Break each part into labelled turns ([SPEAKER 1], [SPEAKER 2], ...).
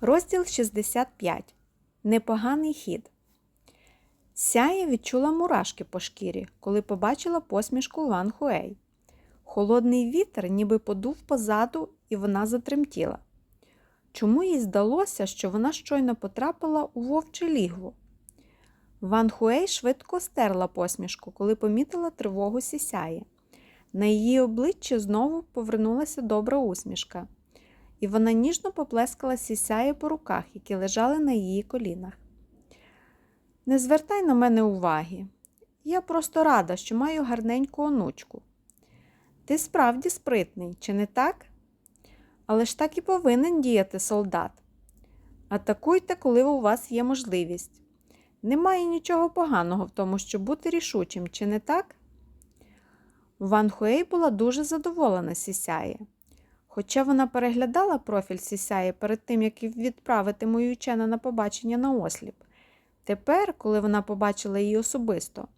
[SPEAKER 1] Розділ 65. Непоганий хід. Сяє відчула мурашки по шкірі, коли побачила посмішку Ван Хуей. Холодний вітер ніби подув позаду, і вона затремтіла. Чому їй здалося, що вона щойно потрапила у вовче лігво? Ван Хуей швидко стерла посмішку, коли помітила тривогу сісяє. На її обличчі знову повернулася добра усмішка і вона ніжно поплескала сісяє по руках, які лежали на її колінах. Не звертай на мене уваги. Я просто рада, що маю гарненьку онучку. Ти справді спритний, чи не так? Але ж так і повинен діяти солдат. Атакуйте, коли у вас є можливість. Немає нічого поганого в тому, щоб бути рішучим, чи не так? Ван Хуей була дуже задоволена сісяє. Хоча вона переглядала профіль Сісяї перед тим, як відправити мою учена на побачення на осліп. Тепер, коли вона побачила її особисто,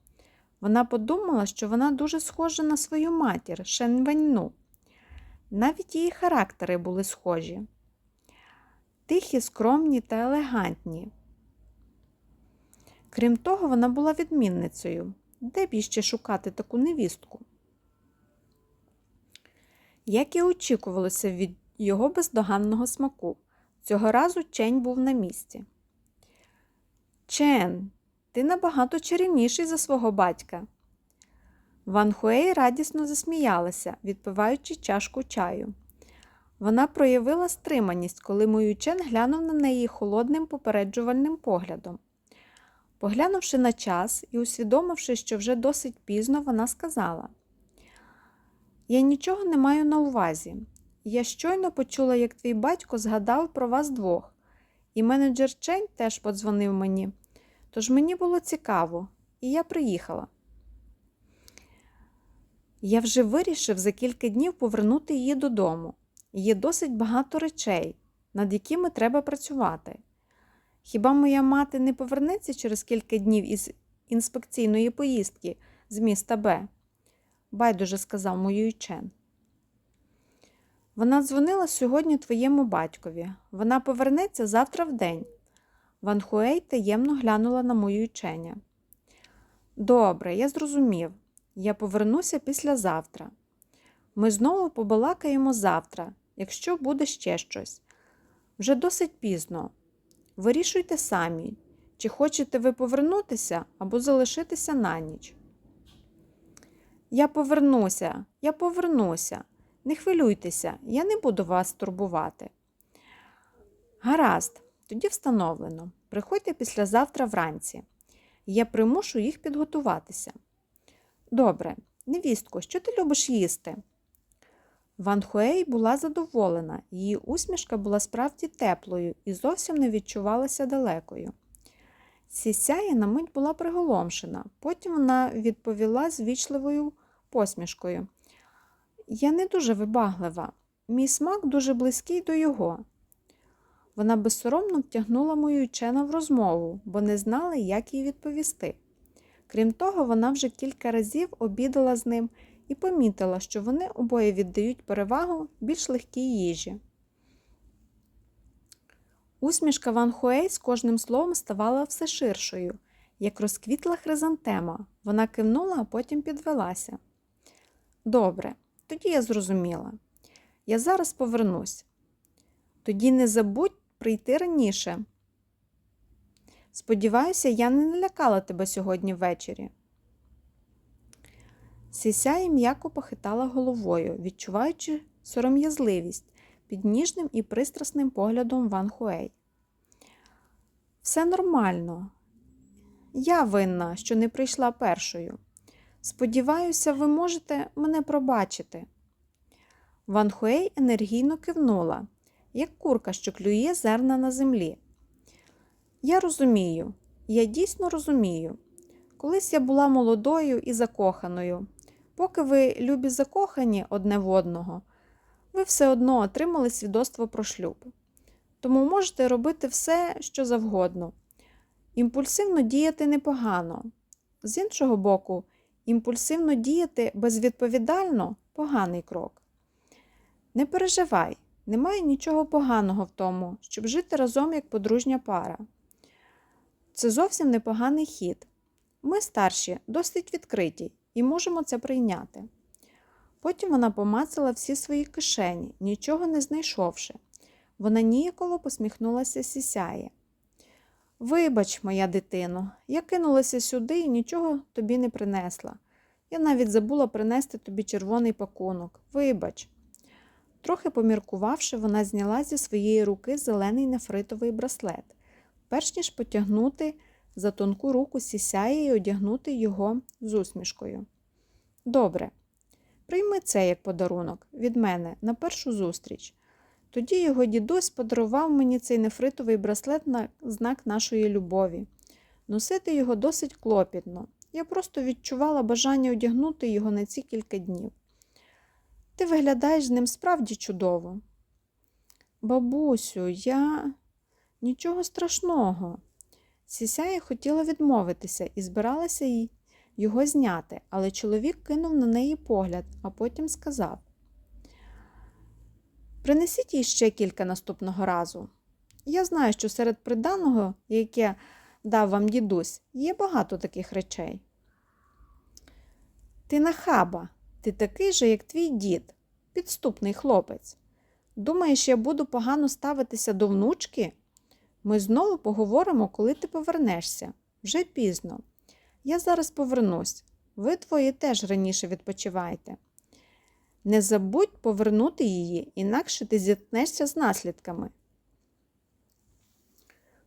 [SPEAKER 1] вона подумала, що вона дуже схожа на свою матір Шенвеньну. Навіть її характери були схожі. Тихі, скромні та елегантні. Крім того, вона була відмінницею. Де б іще шукати таку невістку? Як і очікувалося від його бездоганного смаку, цього разу Чень був на місці. Чен, ти набагато чарівніший за свого батька. Ван Хуей радісно засміялася, відпиваючи чашку чаю. Вона проявила стриманість, коли мою Чен глянув на неї холодним попереджувальним поглядом. Поглянувши на час і усвідомивши, що вже досить пізно, вона сказала я нічого не маю на увазі. Я щойно почула, як твій батько згадав про вас двох, і менеджер Чень теж подзвонив мені. Тож мені було цікаво, і я приїхала. Я вже вирішив за кілька днів повернути її додому. Є досить багато речей, над якими треба працювати. Хіба моя мати не повернеться через кілька днів із інспекційної поїздки з міста Б? Байдуже сказав мою Чен. Вона дзвонила сьогодні твоєму батькові. Вона повернеться завтра в день. Ван Хуей таємно глянула на мою Ченя. Добре, я зрозумів. Я повернуся післязавтра. Ми знову побалакаємо завтра, якщо буде ще щось. Вже досить пізно. Вирішуйте самі, чи хочете ви повернутися або залишитися на ніч. Я повернуся, я повернуся. Не хвилюйтеся, я не буду вас турбувати. Гаразд, тоді встановлено. Приходьте післязавтра вранці. Я примушу їх підготуватися. Добре, невістко, що ти любиш їсти? Ван Хуей була задоволена, її усмішка була справді теплою і зовсім не відчувалася далекою. Сісяя на мить була приголомшена, потім вона відповіла з вічливою посмішкою. Я не дуже вибаглива, мій смак дуже близький до його. Вона безсоромно втягнула мою учену в розмову, бо не знала, як їй відповісти. Крім того, вона вже кілька разів обідала з ним і помітила, що вони обоє віддають перевагу більш легкій їжі. Усмішка Ван Хуей з кожним словом ставала все ширшою, як розквітла хризантема. Вона кивнула, а потім підвелася. Добре, тоді я зрозуміла. Я зараз повернусь. Тоді не забудь прийти раніше. Сподіваюся, я не налякала тебе сьогодні ввечері. Сісяє м'яко похитала головою, відчуваючи сором'язливість під ніжним і пристрасним поглядом Ван Хуей. Все нормально. Я винна, що не прийшла першою. Сподіваюся, ви можете мене пробачити. Ван Хуей енергійно кивнула, як курка, що клює зерна на землі. Я розумію, я дійсно розумію. Колись я була молодою і закоханою. Поки ви любі закохані одне в одного, ви все одно отримали свідоцтво про шлюб. Тому можете робити все, що завгодно. Імпульсивно діяти непогано. З іншого боку, імпульсивно діяти безвідповідально поганий крок. Не переживай, Немає нічого поганого в тому, щоб жити разом як подружня пара. Це зовсім непоганий хід. Ми старші, досить відкриті і можемо це прийняти. Потім вона помацала всі свої кишені, нічого не знайшовши. Вона ніяково посміхнулася сісяє. Вибач, моя дитино, я кинулася сюди і нічого тобі не принесла. Я навіть забула принести тобі червоний пакунок. Вибач. Трохи поміркувавши, вона зняла зі своєї руки зелений нефритовий браслет, перш ніж потягнути за тонку руку сісяє і одягнути його з усмішкою. Добре, прийми це як подарунок від мене на першу зустріч. Тоді його дідусь подарував мені цей нефритовий браслет на знак нашої любові. Носити його досить клопітно. Я просто відчувала бажання одягнути його на ці кілька днів. Ти виглядаєш з ним справді чудово. Бабусю, я нічого страшного. Сісяя хотіла відмовитися і збиралася й- його зняти, але чоловік кинув на неї погляд, а потім сказав: Принесіть їй ще кілька наступного разу. Я знаю, що серед приданого, яке дав вам дідусь, є багато таких речей. Ти нахаба, ти такий же, як твій дід, підступний хлопець. Думаєш, я буду погано ставитися до внучки? Ми знову поговоримо, коли ти повернешся. Вже пізно. Я зараз повернусь. Ви двоє теж раніше відпочиваєте. Не забудь повернути її, інакше ти зіткнешся з наслідками.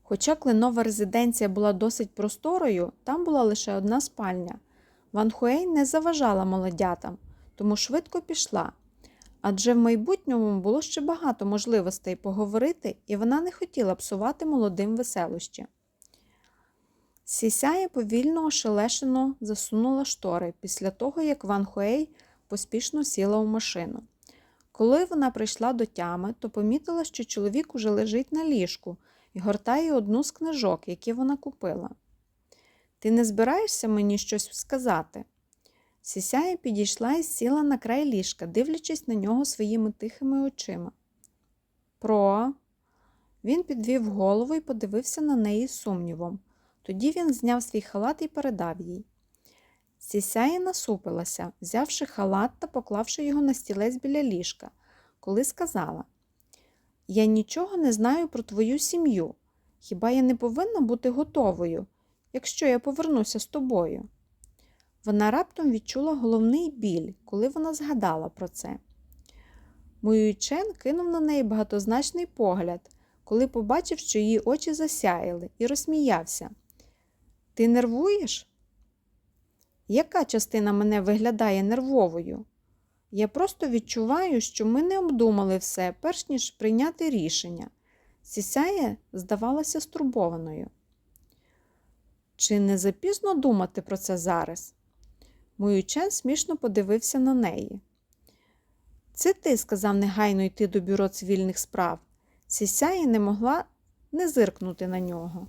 [SPEAKER 1] Хоча кленова резиденція була досить просторою, там була лише одна спальня. Ван Хуей не заважала молодятам, тому швидко пішла. Адже в майбутньому було ще багато можливостей поговорити, і вона не хотіла псувати молодим веселощі. Сісяя повільно ошелешено засунула штори після того, як Ван Хуей поспішно сіла у машину. Коли вона прийшла до тями, то помітила, що чоловік уже лежить на ліжку і гортає одну з книжок, які вона купила. Ти не збираєшся мені щось сказати? Сісяя підійшла і сіла на край ліжка, дивлячись на нього своїми тихими очима. Про. Він підвів голову і подивився на неї сумнівом. Тоді він зняв свій халат і передав їй. Сісяя насупилася, взявши халат та поклавши його на стілець біля ліжка, коли сказала: Я нічого не знаю про твою сім'ю. Хіба я не повинна бути готовою, якщо я повернуся з тобою? Вона раптом відчула головний біль, коли вона згадала про це. Муючен кинув на неї багатозначний погляд, коли побачив, що її очі засяяли, і розсміявся. Ти нервуєш? Яка частина мене виглядає нервовою? Я просто відчуваю, що ми не обдумали все, перш ніж прийняти рішення. Сісяє здавалася стурбованою. Чи не запізно думати про це зараз? Муючен смішно подивився на неї. Це ти сказав негайно йти до бюро цивільних справ. Сісяє не могла не зиркнути на нього.